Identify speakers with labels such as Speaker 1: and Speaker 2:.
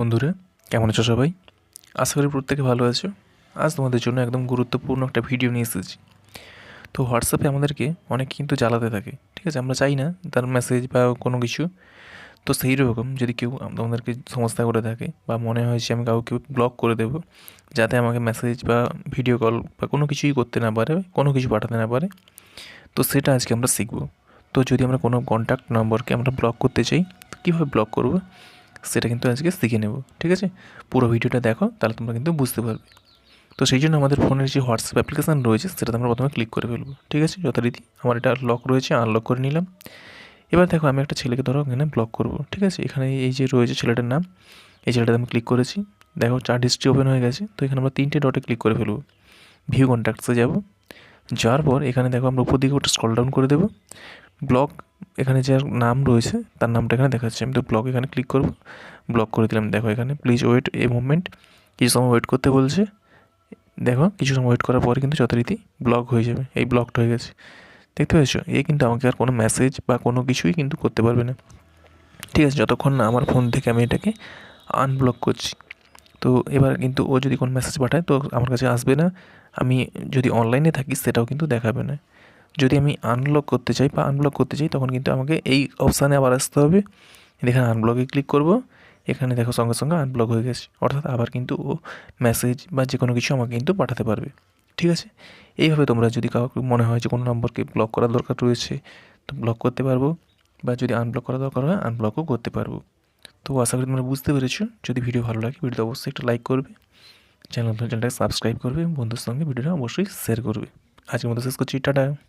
Speaker 1: বন্ধুরা, কেমন আছো সবাই? আশা করি প্রত্যেকে ভালো আছো। আজ তোমাদের জন্য একদম গুরুত্বপূর্ণ একটা ভিডিও নিয়ে এসেছি। তো হোয়াটসঅ্যাপে আমাদেরকে অনেক কিন্তু জ্বালাতে থাকে, ঠিক আছে? আমরা চাই না তার মেসেজ বা কোনো কিছু। তো সেই রকম যদি কেউ আমাদেরকে সমস্যা করে থাকে বা মনে হয় যে আমি কাউকে ব্লক করে দেবো, যাতে আমাকে মেসেজ বা ভিডিও কল বা কোনো কিছুই করতে না পারে, কোনো কিছু পাঠাতে না পারে, তো সেটা আজকে আমরা শিখব। তো যদি আমরা কোনো কন্ট্যাক্ট নম্বরকে আমরা ব্লক করতে চাই, তো কীভাবে ব্লক করব? সেটা কিন্তু আজকে শিখে নেব, ঠিক আছে? পুরো ভিডিওটা দেখো, তাহলে তোমরা কিন্তু বুঝতে পারবে। তো সেই জন্য আমাদের ফোনের যে হোয়াটসঅ্যাপ অ্যাপ্লিকেশান রয়েছে, সেটাতে আমরা প্রথমে ক্লিক করে ফেলব, ঠিক আছে? যথারীতি আমার এটা লক রয়েছে আনলক করে নিলাম। এবার দেখো, আমি একটা ছেলেকে ধরো, এখানে ব্লক করব, ঠিক আছে? এখানে এই যে রয়েছে ছেলেটার নাম, এই ছেলেটাতে আমি ক্লিক করেছি। দেখো চার্ট হিস্ট্রি ওপেন হয়ে গেছে, তো এখানে আমরা তিনটে ডটে ক্লিক করে ফেলব। ভিউ কন্ট্যাক্টসে যাব, যাওয়ার পর এখানে দেখো, আমরা উপর দিকে ওটা স্ক্রল ডাউন করে দেবো। ব্লক এখানে যার নাম রয়েছে, তার নামটা এখানে দেখাচ্ছে আমি তো ব্লক এখানে ক্লিক করব। ব্লক করে দিলাম। দেখো এখানে। প্লিজ ওয়েট এ মুভমেন্ট কিছু সময় ওয়েট করতে বলছে। দেখো, কিছু সময় ওয়েট করার পরে কিন্তু যথারীতি ব্লক হয়ে যাবে। এই ব্লকটা হয়ে গেছে। দেখতে পেয়েছ এ কিন্তু আমাকে আর কোনো মেসেজ বা কোনো কিছুই কিন্তু করতে পারবে না। ঠিক আছে, যতক্ষণ না আমার ফোন থেকে আমি এটাকে আনব্লক করছি। তো এবার কিন্তু ও যদি কোনো মেসেজ পাঠায়, তো আমার কাছে আসবে না। আমি যদি অনলাইনে থাকি, সেটাও কিন্তু দেখাবে না। যদি আমি আনব্লক করতে চাই বা আনব্লক করতে চাই, তখন কিন্তু আমাকে এই অপশানে আবার আসতে হবে। এখানে আনব্লকে ক্লিক করব। এখানে দেখো সঙ্গে সঙ্গে আনব্লক হয়ে গেছে। অর্থাৎ আবার কিন্তু ও মেসেজ বা যে কোনো কিছু আমাকে কিন্তু পাঠাতে পারবে। ঠিক আছে? এইভাবে তোমরা যদি কাউকে মনে হয় যে কোনো নম্বরকে ব্লক করার দরকার রয়েছে, তো ব্লক করতে পারব। বা যদি আনব্লক করার দরকার হয় আনব্লকও করতে পারব। তো আশা করি তোমরা বুঝতে পেরেছ। যদি ভিডিও ভালো লাগে, ভিডিওতে অবশ্যই একটা লাইক করবে। চ্যানেল চ্যানেলটাকে সাবস্ক্রাইব করবে বন্ধুর সঙ্গে ভিডিওটা অবশ্যই শেয়ার করবে। আজকের মতো শেষ করছি। টাটা।